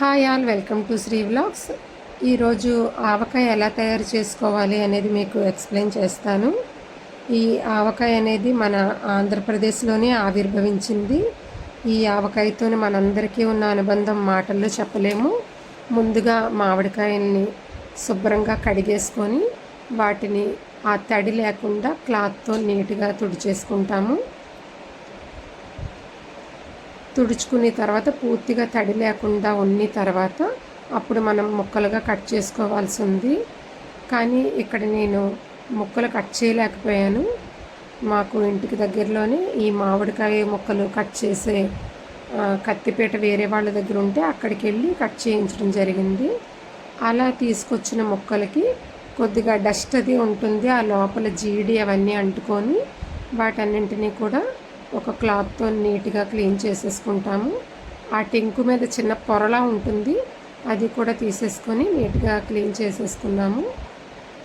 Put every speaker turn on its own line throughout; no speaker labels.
Hi all welcome to Sri vlogs. ఈరోజు ఆవకాయ ఎలా తయారు చేసుకోవాలి అనేది మీకు ఎక్స్ప్లెయిన్ చేస్తాను. ఈ ఆవకాయ అనేది మన ఆంధ్రప్రదేశ్లోనే ఆవిర్భవించింది. ఈ ఆవకాయతో మనందరికీ ఉన్న అనుబంధం మాటల్లో చెప్పలేము. ముందుగా మామిడికాయల్ని శుభ్రంగా కడిగేసుకొని వాటిని ఆ తడి లేకుండా క్లాత్తో నీట్గా తుడిచేసుకుంటాము. తుడుచుకున్న తర్వాత పూర్తిగా తడి లేకుండా ఉన్న తర్వాత అప్పుడు మనం ముక్కలుగా కట్ చేసుకోవాల్సి ఉంది కానీ ఇక్కడ నేను ముక్కలు కట్ చేయలేకపోయాను. మాకు ఇంటికి దగ్గరలోనే ఈ మామిడికాయ ముక్కలు కట్ చేసే కత్తిపీట వేరే వాళ్ళ దగ్గర ఉంటే అక్కడికి వెళ్ళి కట్ చేయించడం జరిగింది. అలా తీసుకొచ్చిన ముక్కలకి కొద్దిగా డస్ట్ అది ఉంటుంది ఆ లోపల జీడి అవన్నీ అంటుకొని వాటన్నింటినీ కూడా ఒక క్లాత్తో నీట్గా క్లీన్ చేసేసుకుంటాము. ఆ టెంకు మీద చిన్న పొరలా ఉంటుంది. అది కూడా తీసేసుకొని నీట్గా క్లీన్ చేసేసుకున్నాము.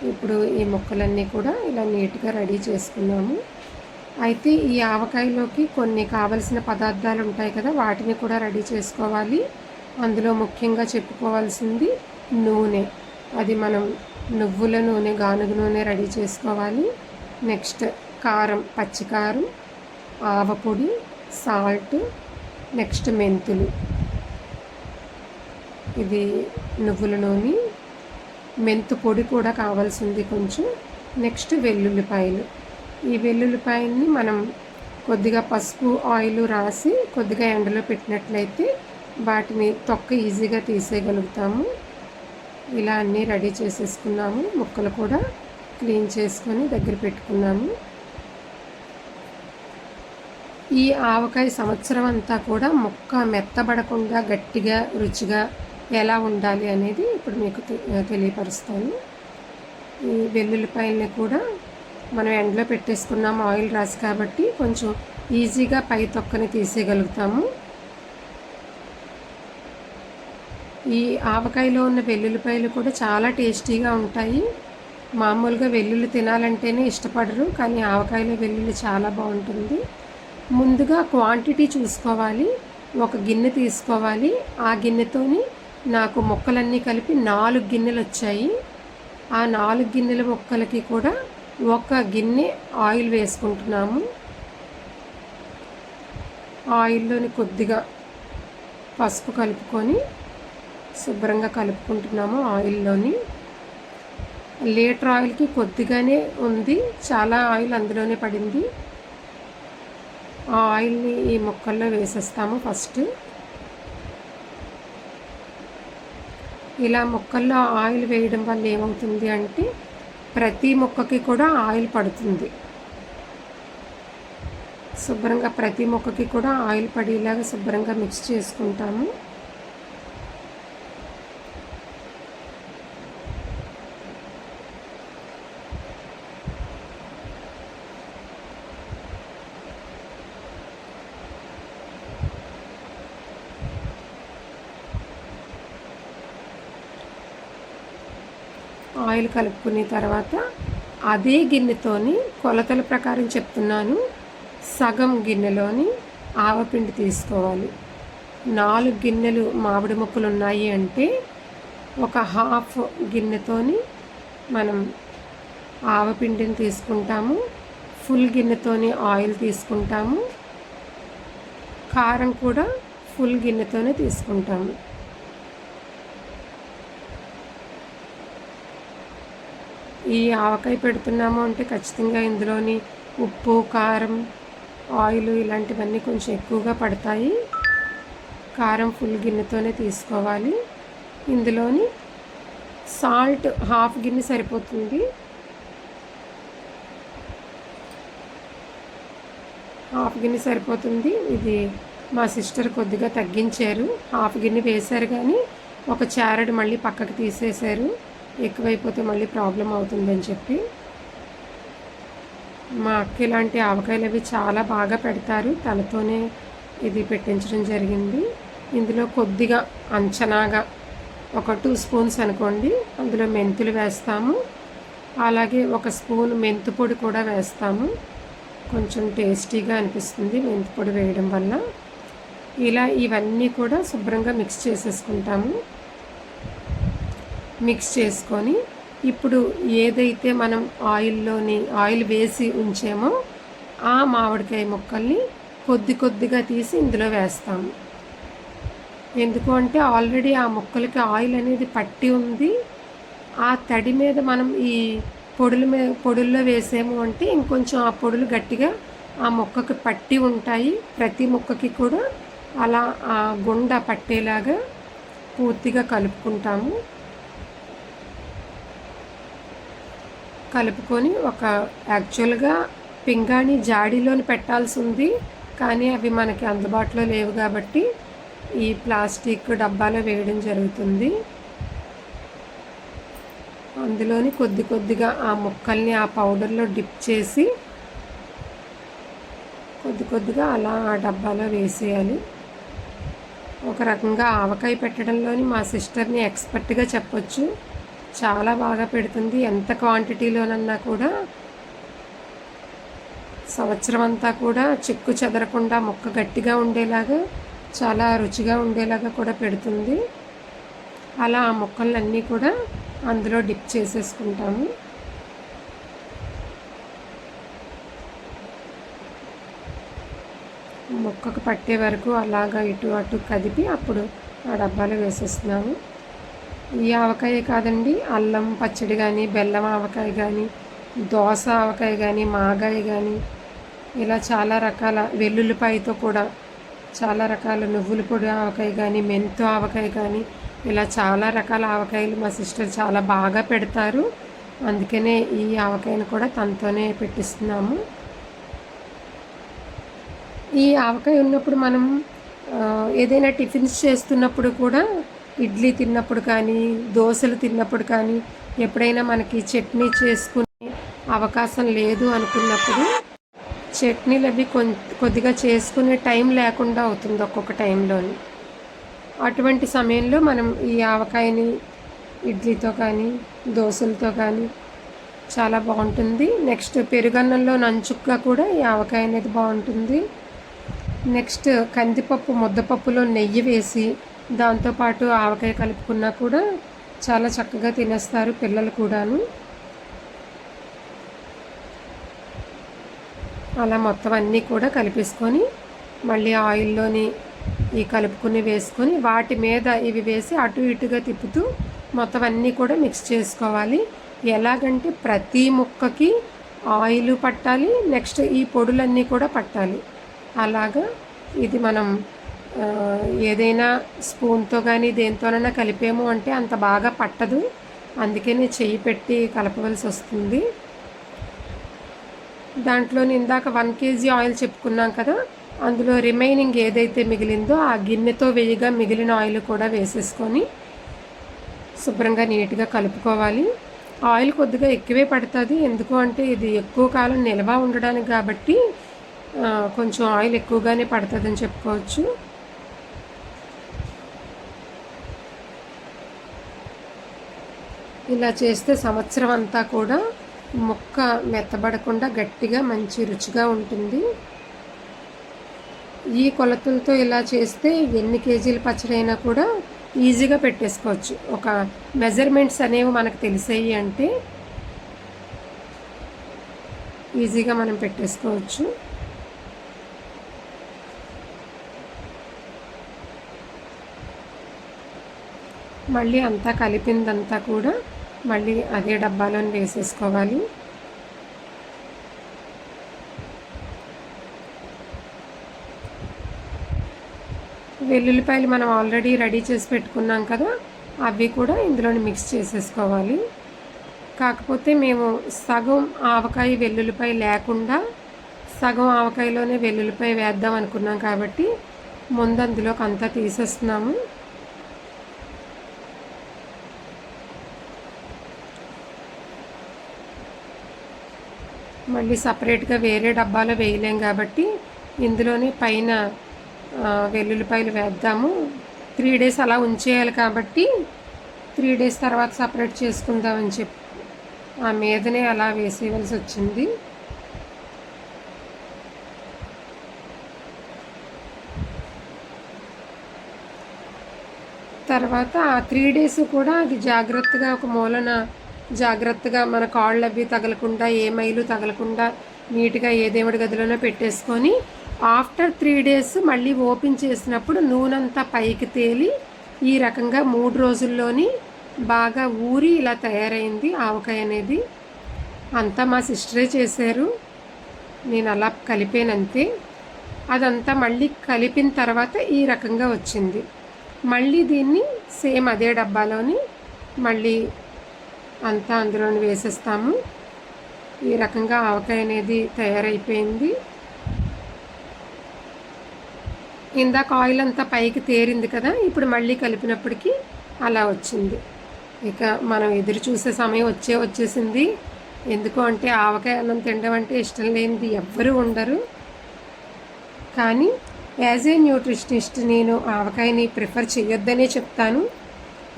ఇప్పుడు ఈ ముక్కలన్నీ కూడా ఇలా నీట్గా రెడీ చేసుకున్నాము. అయితే ఈ ఆవకాయలోకి కొన్ని కావలసిన పదార్థాలు ఉంటాయి కదా వాటిని కూడా రెడీ చేసుకోవాలి. అందులో ముఖ్యంగా చెప్పుకోవాల్సింది నూనె. అది మనం నువ్వుల నూనె గానుగ నూనె రెడీ చేసుకోవాలి. నెక్స్ట్ కారం పచ్చికారం. ఆవపొడి సాల్ట్ నెక్స్ట్ మెంతులు. ఇది నువ్వుల నూనె మెంతు పొడి కూడా కావాల్సింది కొంచెం. నెక్స్ట్ వెల్లుల్లిపాయలు. ఈ వెల్లుల్లిపాయల్ని మనం కొద్దిగా పసుపు ఆయిల్ రాసి కొద్దిగా ఎండలో పెట్టినట్లయితే వాటిని తొక్క ఈజీగా తీసేయగలుగుతాము. ఇలా అన్నీ రెడీ చేసేసుకున్నాము. ముక్కలు కూడా క్లీన్ చేసుకొని దగ్గర పెట్టుకున్నాము. ఈ ఆవకాయ సంవత్సరం అంతా కూడా ముక్క మెత్తబడకుండా గట్టిగా రుచిగా ఎలా ఉండాలి అనేది ఇప్పుడు మీకు తెలియపరుస్తాను. ఈ వెల్లుల్లిపాయల్ని కూడా మనం ఎండలో పెట్టేసుకున్నాము ఆయిల్ రాసి కాబట్టి కొంచెం ఈజీగా పై తొక్కని తీసేయగలుగుతాము. ఈ ఆవకాయలో ఉన్న వెల్లుల్లిపాయలు కూడా చాలా టేస్టీగా ఉంటాయి. మామూలుగా వెల్లుల్లి తినాలంటేనే ఇష్టపడరు కానీ ఆవకాయలో వెల్లుల్లి చాలా బాగుంటుంది. ముందుగా క్వాంటిటీ చూసుకోవాలి ఒక గిన్నె తీసుకోవాలి. ఆ గిన్నెతోని నాకు మొక్కలన్నీ కలిపి నాలుగు గిన్నెలు వచ్చాయి. ఆ నాలుగు గిన్నెల మొక్కలకి కూడా ఒక గిన్నె ఆయిల్ వేసుకుంటున్నాము. ఆయిల్లోని కొద్దిగా పసుపు కలుపుకొని శుభ్రంగా కలుపుకుంటున్నాము ఆయిల్లోని. లీటర్ ఆయిల్కి కొద్దిగానే ఉంది చాలా ఆయిల్ అందులోనే పడింది. ఆ ఆయిల్ని ఈ ముక్కల్లో వేసేస్తాము ఫస్ట్. ఇలా ముక్కల్లో ఆయిల్ వేయడం వల్ల ఏమవుతుంది అంటే ప్రతి ముక్కకి కూడా ఆయిల్ పడుతుంది. శుభ్రంగా ప్రతి మొక్కకి కూడా ఆయిల్ పడేలాగా శుభ్రంగా మిక్స్ చేసుకుంటాము. ఆయిల్ కలుపుకున్న తర్వాత అదే గిన్నెతోని కొలతల ప్రకారం చెప్తున్నాను. సగం గిన్నెలోని ఆవపిండి తీసుకోవాలి. నాలుగు గిన్నెలు మామిడి ముక్కలు ఉన్నాయి అంటే ఒక హాఫ్ గిన్నెతోని మనం ఆవపిండిని తీసుకుంటాము. ఫుల్ గిన్నెతోని ఆయిల్ తీసుకుంటాము. కారం కూడా ఫుల్ గిన్నెతోనే తీసుకుంటాము. ఈ ఆవకాయ పెడుతున్నాము అంటే ఖచ్చితంగా ఇందులోని ఉప్పు కారం ఆయిల్ ఇలాంటివన్నీ కొంచెం ఎక్కువగా పడతాయి. కారం ఫుల్ గిన్నెతోనే తీసుకోవాలి. ఇందులోని సాల్ట్ హాఫ్ గిన్నె సరిపోతుంది. హాఫ్ గిన్నె సరిపోతుంది. ఇది మా సిస్టర్ కొద్దిగా తగ్గించారు. హాఫ్ గిన్నె వేశారు కానీ ఒక చారడు మళ్ళీ పక్కకు తీసేశారు. ఎక్కువైపోతే మళ్ళీ ప్రాబ్లం అవుతుందని చెప్పి మా అక్క ఇలాంటి ఆవకాయలు అవి చాలా బాగా పెడతారు. తనతోనే ఇది పెట్టించడం జరిగింది. ఇందులో కొద్దిగా అంచనాగా ఒక టూ స్పూన్స్ అనుకోండి అందులో మెంతులు వేస్తాము. అలాగే ఒక స్పూన్ మెంతు పొడి కూడా వేస్తాము. కొంచెం టేస్టీగా అనిపిస్తుంది మెంతు పొడి వేయడం వల్ల. ఇలా ఇవన్నీ కూడా శుభ్రంగా మిక్స్ చేసేసుకుంటాము. మిక్స్ చేసుకొని ఇప్పుడు ఏదైతే మనం ఆయిల్లోని ఆయిల్ వేసి ఉంచామో ఆ మామిడికాయ ముక్కల్ని కొద్ది కొద్దిగా తీసి ఇందులో వేస్తాము ఎందుకు అంటే ఆల్రెడీ ఆ ముక్కలకి ఆయిల్ అనేది పట్టి ఉంది. ఆ తడి మీద మనం ఈ పొడుల మీద పొడుల్లో వేసాము అంటే ఇంకొంచెం ఆ పొడులు గట్టిగా ఆ మొక్కకి పట్టి ఉంటాయి. ప్రతి మొక్కకి కూడా అలా ఆ గుండ పట్టేలాగా పూర్తిగా కలుపుకుంటాము. కలుపుకొని ఒక యాక్చువల్గా పింగాణి జాడీలోని పెట్టాల్సి ఉంది కానీ అవి మనకి అందుబాటులో లేవు కాబట్టి ఈ ప్లాస్టిక్ డబ్బాలో వేయడం జరుగుతుంది. అందులోని కొద్ది కొద్దిగా ఆ ముక్కల్ని ఆ పౌడర్లో డిప్ చేసి కొద్ది కొద్దిగా అలా ఆ డబ్బాలో వేసేయాలి. ఒక రకంగా ఆవకాయ పెట్టడంలోని మా సిస్టర్ని ఎక్స్పర్ట్గా చెప్పొచ్చు. చాలా బాగా పెడుతుంది. ఎంత క్వాంటిటీలోనన్నా కూడా సంవత్సరం అంతా కూడా చెక్కు చెదరకుండా మొక్క గట్టిగా ఉండేలాగా చాలా రుచిగా ఉండేలాగా కూడా పెడుతుంది. అలా ఆ మొక్కలన్నీ కూడా అందులో డిప్ చేసేసుకుంటాము. మొక్కకు పట్టే వరకు అలాగా ఇటు అటు కదిపి అప్పుడు ఆ డబ్బాలో వేసేస్తున్నాము. ఈ ఆవకాయ కాదండి అల్లం పచ్చడి కానీ బెల్లం ఆవకాయ కానీ దోస ఆవకాయ కానీ మాగాయ కానీ ఇలా చాలా రకాల వెల్లుల్లిపాయతో కూడా చాలా రకాల నువ్వుల పొడి ఆవకాయ కానీ మెంతు ఆవకాయ కానీ ఇలా చాలా రకాల ఆవకాయలు మా సిస్టర్ చాలా బాగా పెడతారు. అందుకనే ఈ ఆవకాయను కూడా తనతోనే పెట్టిస్తున్నాము. ఈ ఆవకాయ ఉన్నప్పుడు మనం ఏదైనా టిఫిన్స్ చేస్తున్నప్పుడు కూడా ఇడ్లీ తిన్నప్పుడు కానీ దోశలు తిన్నప్పుడు కానీ ఎప్పుడైనా మనకి చట్నీ చేసుకునే అవకాశం లేదు అనుకున్నప్పుడు చట్నీలు అవి కొద్దిగా చేసుకునే టైం లేకుండా అవుతుంది ఒక్కొక్క టైంలోని. అటువంటి సమయంలో మనం ఈ ఆవకాయని ఇడ్లీతో కానీ దోశలతో కానీ చాలా బాగుంటుంది. నెక్స్ట్ పెరుగన్నంలో నంచుగ్గా కూడా ఈ ఆవకాయ అనేది బాగుంటుంది. నెక్స్ట్ కందిపప్పు ముద్దపప్పులో నెయ్యి వేసి దాంతోపాటు ఆవకాయ కలుపుకున్నా కూడా చాలా చక్కగా తినేస్తారు పిల్లలు కూడాను. అలా మొత్తం అన్నీ కూడా కలిపేసుకొని మళ్ళీ ఆయిల్లోని ఈ కలుపుకుని వేసుకొని వాటి మీద ఇవి వేసి అటు ఇటుగా తిప్పుతూ మొత్తం అన్నీ కూడా మిక్స్ చేసుకోవాలి. ఎలాగంటే ప్రతి ముక్కకి ఆయిల్ పట్టాలి నెక్స్ట్ ఈ పొడులన్నీ కూడా పట్టాలి. అలాగా ఇది మనం ఏదైనా స్పూన్తో కానీ దేంతోనైనా కలిపాము అంటే అంత బాగా పట్టదు. అందుకనే చెయ్యి పెట్టి కలపవలసి వస్తుంది. దాంట్లో ఇందాక వన్ కేజీ ఆయిల్ చెప్పుకున్నాం కదా అందులో రిమైనింగ్ ఏదైతే మిగిలిందో ఆ గిన్నెతో వేయగా మిగిలిన ఆయిల్ కూడా వేసేసుకొని శుభ్రంగా నీట్గా కలుపుకోవాలి. ఆయిల్ కొద్దిగా ఎక్కువే పడుతుంది ఎందుకు అంటే ఇది ఎక్కువ కాలం నిల్వ ఉండడానికి కాబట్టి కొంచెం ఆయిల్ ఎక్కువగానే పడుతుందని చెప్పుకోవచ్చు. ఇలా చేస్తే సంవత్సరం అంతా కూడా ముక్క మెత్తబడకుండా గట్టిగా మంచి రుచిగా ఉంటుంది. ఈ కొలతలతో ఇలా చేస్తే ఎన్ని కేజీల పచ్చడి అయినా కూడా ఈజీగా పెట్టేసుకోవచ్చు. ఒక మెజర్మెంట్స్ అనేవి మనకు తెలిసాయి అంటే ఈజీగా మనం పెట్టేసుకోవచ్చు. మళ్ళీ అంతా కలిపిందంతా కూడా మళ్ళీ అదే డబ్బాలో వేసేసుకోవాలి. వెల్లుల్లిపాయలు మనం ఆల్రెడీ రెడీ చేసి పెట్టుకున్నాం కదా అవి కూడా ఇందులోని మిక్స్ చేసేసుకోవాలి. కాకపోతే మేము సగం ఆవకాయ వెల్లుల్లిపాయ లేకుండా సగం ఆవకాయలోనే వెల్లుల్లిపాయ వేద్దాం అనుకున్నాం కాబట్టి ముందు అందులోకి అంతా తీసేస్తున్నాము. మళ్ళీ సపరేట్గా వేరే డబ్బాలో వేయలేం కాబట్టి ఇందులోనే పైన వెల్లుల్లిపాయలు వేద్దాము. త్రీ డేస్ అలా ఉంచేయాలి కాబట్టి త్రీ డేస్ తర్వాత సపరేట్ చేసుకుందామని చెప్పి ఆ మీదనే అలా వేసేయవలసి వచ్చింది. తర్వాత ఆ త్రీ డేస్ కూడా అది జాగ్రత్తగా ఒక మూలన జాగ్రత్తగా మన కాళ్ళు అవి తగలకుండా ఏ మైలు తగలకుండా నీట్గా ఏ దేవుడి గదిలోనో పెట్టేసుకొని ఆఫ్టర్ త్రీ డేస్ మళ్ళీ ఓపెన్ చేసినప్పుడు నూనెంతా పైకి తేలి ఈ రకంగా మూడు రోజుల్లోని బాగా ఊరి ఇలా తయారైంది ఆవకాయ అనేది. అంతా మా సిస్టరే చేశారు. నేను అలా కలిపానంతే. అదంతా మళ్ళీ కలిపిన తర్వాత ఈ రకంగా వచ్చింది. మళ్ళీ దీన్ని సేమ్ అదే డబ్బాలోని మళ్ళీ అంతా అందులో వేసేస్తాము. ఈ రకంగా ఆవకాయ అనేది తయారైపోయింది. ఇందాక ఆయిల్ అంతా పైకి తేరింది కదా ఇప్పుడు మళ్ళీ కలిపినప్పటికీ అలా వచ్చింది. ఇక మనం ఎదురు చూసే సమయం వచ్చే వచ్చేసింది. ఎందుకు అంటే ఆవకాయ అన్నం తినడం అంటే ఇష్టం లేనిది ఎవ్వరూ ఉండరు. కానీ యాజ్ ఏ న్యూట్రిషనిస్ట్ నేను ఆవకాయని ప్రిఫర్ చేయొద్దనే చెప్తాను.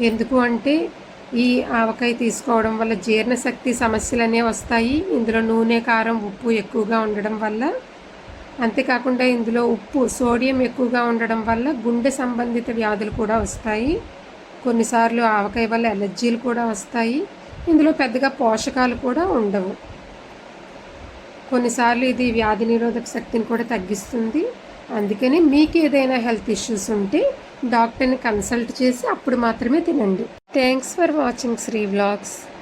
ఎందుకు అంటే ఈ ఆవకాయ తీసుకోవడం వల్ల జీర్ణశక్తి సమస్యలు అనేవి వస్తాయి. ఇందులో నూనె కారం ఉప్పు ఎక్కువగా ఉండడం వల్ల. అంతేకాకుండా ఇందులో ఉప్పు సోడియం ఎక్కువగా ఉండడం వల్ల గుండె సంబంధిత వ్యాధులు కూడా వస్తాయి. కొన్నిసార్లు ఆవకాయ వల్ల ఎలర్జీలు కూడా వస్తాయి. ఇందులో పెద్దగా పోషకాలు కూడా ఉండవు. కొన్నిసార్లు ఇది వ్యాధి నిరోధక శక్తిని కూడా తగ్గిస్తుంది. అందుకని మీకు ఏదైనా హెల్త్ ఇష్యూస్ ఉంటే డాక్టర్ని కన్సల్ట్ చేసి అప్పుడు మాత్రమే తినండి. Thanks for watching Sri vlogs.